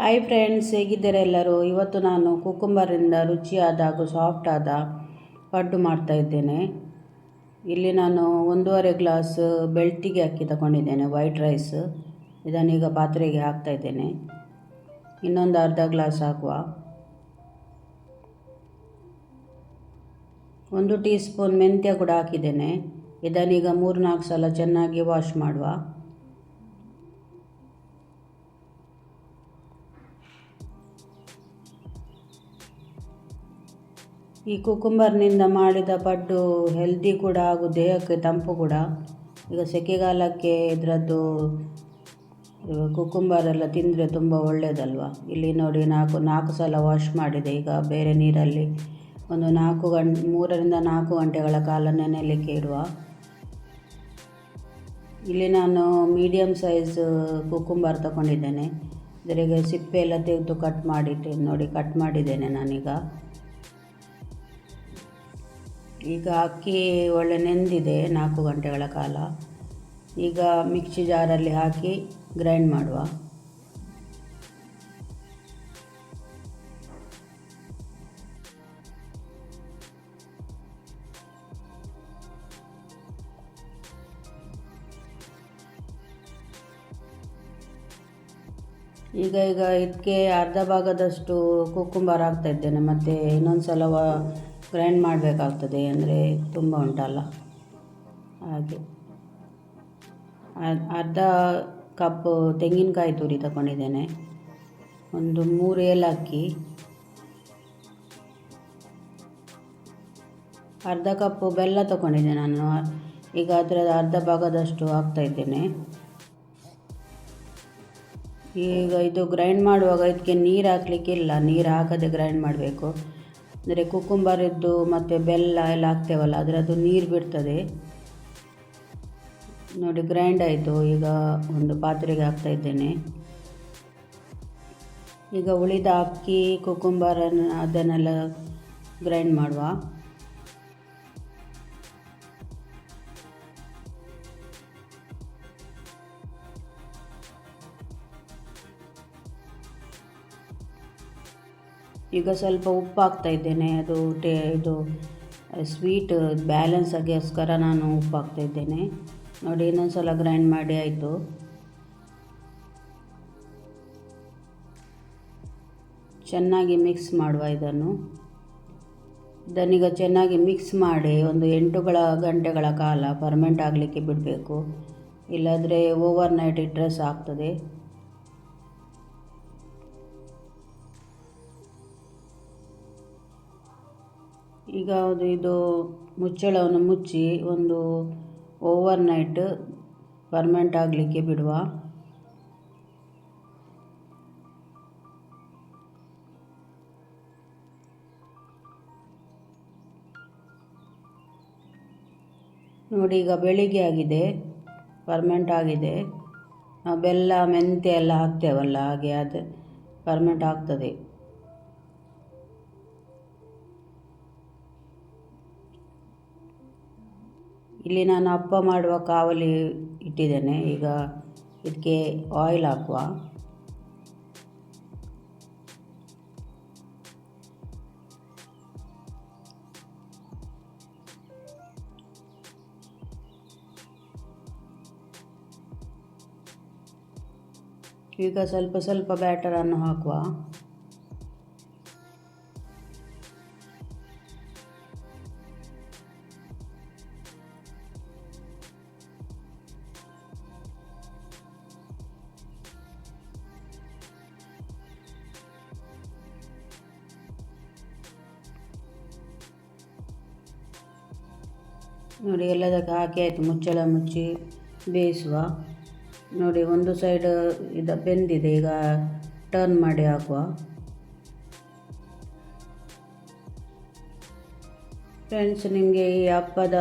Hi friends ಹೇಗಿದ್ದೀರಾ ಎಲ್ಲರೂ? ಇವತ್ತು ನಾನು ಕುಕುಂಬರಿಂದ ರುಚಿಯಾದ ಹಾಗೂ ಸಾಫ್ಟಾದ ಪಡ್ಡು ಮಾಡ್ತಾ ಇದ್ದೇನೆ. ಇಲ್ಲಿ ನಾನು ಒಂದೂವರೆ ಗ್ಲಾಸ್ ಬೆಳ್ತಿಗೆ ಅಕ್ಕಿ ತಗೊಂಡಿದ್ದೇನೆ ವೈಟ್ ರೈಸ್ ಇದನ್ನೀಗ ಪಾತ್ರೆಗೆ ಹಾಕ್ತಾ ಇದ್ದೇನೆ. ಇನ್ನೊಂದು ಅರ್ಧ ಗ್ಲಾಸ್ ಹಾಕುವ. ಒಂದು ಟೀ ಸ್ಪೂನ್ ಮೆಂತ್ಯ ಕೂಡ ಹಾಕಿದ್ದೇನೆ. ಇದನ್ನೀಗ ಮೂರು ನಾಲ್ಕು ಸಲ ಚೆನ್ನಾಗಿ ವಾಶ್ ಮಾಡುವ. ಈ ಕುಕುಂಬರ್ನಿಂದ ಮಾಡಿದ ಪಡ್ಡು ಹೆಲ್ದಿ ಕೂಡ ಹಾಗೂ ದೇಹಕ್ಕೆ ತಂಪು ಕೂಡ. ಈಗ ಸೆಕೆಗಾಲಕ್ಕೆ ಇದರದ್ದು ಕುಕುಂಬರೆಲ್ಲ ತಿಂದರೆ ತುಂಬ ಒಳ್ಳೆಯದಲ್ವ ಇಲ್ಲಿ ನೋಡಿ ನಾಲ್ಕು ನಾಲ್ಕು ಸಲ ವಾಶ್ ಮಾಡಿದೆ. ಈಗ ಬೇರೆ ನೀರಲ್ಲಿ ಒಂದು ನಾಲ್ಕು ಗಂಟೆ ಮೂರರಿಂದ ನಾಲ್ಕು ಗಂಟೆಗಳ ಕಾಲ ನೆನೆಯಲಿಕ್ಕೆ ಇಡುವ ಇಲ್ಲಿ ನಾನು ಮೀಡಿಯಮ್ ಸೈಜ್ ಕುಕುಂಬರ್ ತಗೊಂಡಿದ್ದೇನೆ. ಇದರಿಗೆ ಸಿಪ್ಪೆ ಎಲ್ಲ ತೆಗೆದು ಕಟ್ ಮಾಡಿಟ್ಟು ನೋಡಿ ಕಟ್ ಮಾಡಿದ್ದೇನೆ ನಾನೀಗ. ಈಗ ಅಕ್ಕಿ ಒಳ್ಳೆ ನೆಂದಿದೆ ನಾಲ್ಕು ಗಂಟೆಗಳ ಕಾಲ. ಈಗ ಮಿಕ್ಸಿ ಜಾರಲ್ಲಿ ಹಾಕಿ ಗ್ರೈಂಡ್ ಮಾಡುವ. ಈಗ ಈಗ ಇದಕ್ಕೆ ಅರ್ಧ ಭಾಗದಷ್ಟು ಕುಕ್ಕುಂಬರ್ ಹಾಕ್ತಾ ಇದ್ದೇನೆ. ಮತ್ತು ಇನ್ನೊಂದು ಸಲ ಗ್ರೈಂಡ್ ಮಾಡಬೇಕಾಗ್ತದೆ ಅಂದರೆ ತುಂಬ ಉಂಟಲ್ಲ? ಹಾಗೆ. ಅರ್ಧ ಕಪ್ ತೆಂಗಿನಕಾಯಿ ತುರಿ ತಗೊಂಡಿದ್ದೇನೆ. ಒಂದು ಮೂರು ಏಲಕ್ಕಿ. ಅರ್ಧ ಕಪ್ಪು ಬೆಲ್ಲ ತಗೊಂಡಿದ್ದೆ ನಾನು. ಈಗ ಅದರ ಅರ್ಧ ಭಾಗದಷ್ಟು ಹಾಕ್ತಾಯಿದ್ದೇನೆ ಈಗ ಇದು ಗ್ರೈಂಡ್ ಮಾಡುವಾಗ ಇದಕ್ಕೆ ನೀರು ಹಾಕಲಿಕ್ಕಿಲ್ಲ. ನೀರು ಹಾಕದೆ ಗ್ರೈಂಡ್ ಮಾಡಬೇಕು. ಅಂದರೆ ಕುಕುಂಬರಿದ್ದು ಮತ್ತು ಬೆಲ್ಲ ಎಲ್ಲ ಹಾಕ್ತೇವಲ್ಲ, ಅದರದ್ದು ನೀರು ಬಿಡ್ತದೆ. ನೋಡಿ ಗ್ರೈಂಡ್ ಆಯಿತು. ಈಗ ಒಂದು ಪಾತ್ರೆಗೆ ಹಾಕ್ತಾ ಇದ್ದೇನೆ. ಈಗ ಉಳಿದ ಅಕ್ಕಿ, ಕುಕುಂಬರನ್ನು ಅದನ್ನೆಲ್ಲ ಗ್ರೈಂಡ್ ಮಾಡುವ. ಈಗ ಸ್ವಲ್ಪ ಉಪ್ಪು ಹಾಕ್ತಾ ಇದ್ದೇನೆ. ಅದು ಟೇ, ಇದು ಸ್ವೀಟ್ ಬ್ಯಾಲೆನ್ಸ್ ಆಗೋಸ್ಕರ ನಾನು ಉಪ್ಪು ಹಾಕ್ತಾ ಇದ್ದೇನೆ. ನೋಡಿ ಇನ್ನೊಂದು ಸಲ ಗ್ರೈಂಡ್ ಮಾಡಿ, ಆಯಿತು. ಚೆನ್ನಾಗಿ ಮಿಕ್ಸ್ ಮಾಡುವ ಇದನ್ನು. ಇದನ್ನೀಗ ಚೆನ್ನಾಗಿ ಮಿಕ್ಸ್ ಮಾಡಿ, ಒಂದು ಎಂಟುಗಳ, ಗಂಟೆಗಳ ಕಾಲ ಫರ್ಮೆಂಟ್ ಆಗಲಿಕ್ಕೆ ಬಿಡಬೇಕು. ಇಲ್ಲಾಂದರೆ ಓವರ್ ನೈಟ್ ಇಟ್ಟರೆ ಸಾಕ್ತದೆ. ಈಗ ಅದು ಇದು ಮುಚ್ಚಳವನ್ನು ಮುಚ್ಚಿ ಒಂದು ಓವರ್ ನೈಟ್ ಫರ್ಮೆಂಟ್ ಆಗಲಿಕ್ಕೆ ಬಿಡುವ. ನೋಡಿ ಈಗ ಬೆಳಿಗ್ಗೆ ಆಗಿದೆ ಫರ್ಮೆಂಟ್ ಆಗಿದೆ. ನಾವು ಬೆಲ್ಲ ಮೆಂತ್ಯ ಎಲ್ಲ ಹಾಕ್ತೇವಲ್ಲ, ಹಾಗೆ ಅದು ಫರ್ಮೆಂಟ್ ಆಗ್ತದೆ. ಇಲ್ಲಿ ನಾನು ಅಪ್ಪ ಮಾಡುವ ಕಾವಲಿ ಇಟ್ಟಿದ್ದೇನೆ. ಈಗ ಇದಕ್ಕೆ ಆಯಿಲ್ ಹಾಕುವ. ಈಗ ಸ್ವಲ್ಪ ಸ್ವಲ್ಪ ಬ್ಯಾಟರನ್ನು ಹಾಕುವ. ನೋಡಿ, ಎಲ್ಲದಕ್ಕೆ ಹಾಕಿ ಆಯಿತು. ಮುಚ್ಚಳ ಮುಚ್ಚಿ ಬೇಯಿಸುವ. ನೋಡಿ, ಒಂದು ಸೈಡ್ ಇದು ಬೆಂದಿದೆ. ಈಗ ಟರ್ನ್ ಮಾಡಿ ಹಾಕುವ. ಫ್ರೆಂಡ್ಸ್ ನಿಮಗೆ ಈ ಹಬ್ಬದ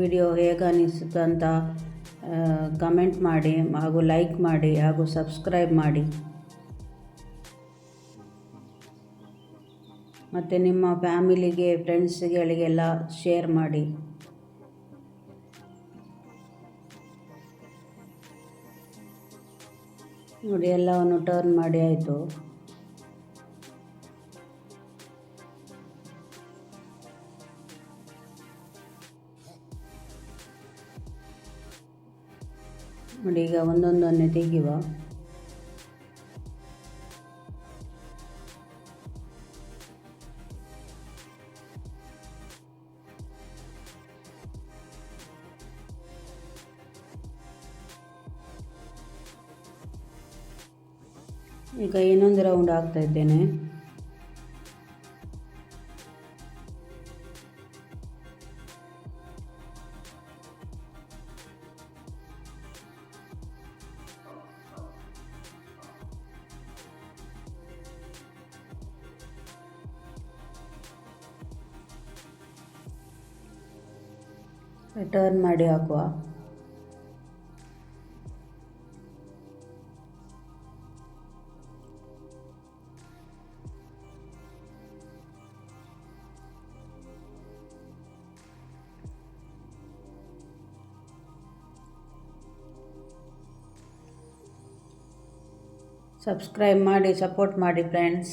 ವಿಡಿಯೋ ಹೇಗೆ ಅನಿಸುತ್ತೆ ಕಮೆಂಟ್ ಮಾಡಿ ಹಾಗೂ ಲೈಕ್ ಮಾಡಿ ಹಾಗೂ ಸಬ್ಸ್ಕ್ರೈಬ್ ಮಾಡಿ. ಮತ್ತು ನಿಮ್ಮ ಫ್ಯಾಮಿಲಿಗೆ ಫ್ರೆಂಡ್ಸ್ಗಳಿಗೆಲ್ಲ ಶೇರ್ ಮಾಡಿ. ನೋಡಿ ಎಲ್ಲವನ್ನು ಟರ್ನ್ ಮಾಡಿ ಆಯಿತು. ನೋಡಿ ಈಗ ಒಂದೊಂದನ್ನೇ ತೆಗೆಯುವ. ಈಗ ಇನ್ನೊಂದು ರೌಂಡ್ ಹಾಕ್ತಾ ಇದ್ದೇನೆ. ಟರ್ನ್ ಮಾಡಿ ಹಾಕುವ. ಸಬ್ಸ್ಕ್ರೈಬ್ ಮಾಡಿ ಸಪೋರ್ಟ್ ಮಾಡಿ ಫ್ರೆಂಡ್ಸ್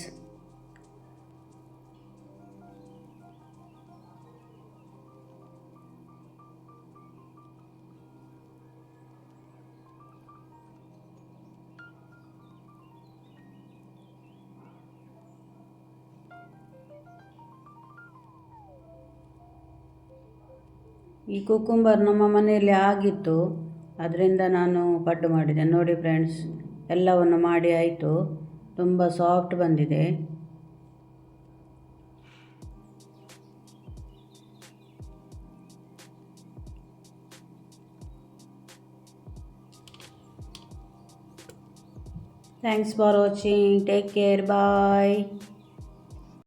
ಈ ಕುಕುಂಬರ್ ನಮ್ಮ ಮನೆಯಲ್ಲಿ ಆಗಿತ್ತು, ಅದರಿಂದ ನಾನು ಪಡ್ಡು ಮಾಡಿದೆ. ನೋಡಿ ಫ್ರೆಂಡ್ಸ್ ಎಲ್ಲವನ್ನು ಮಾಡಿ ಆಯಿತು. ತುಂಬ ಸಾಫ್ಟ್ ಬಂದಿದೆ. Thanks for watching take care bye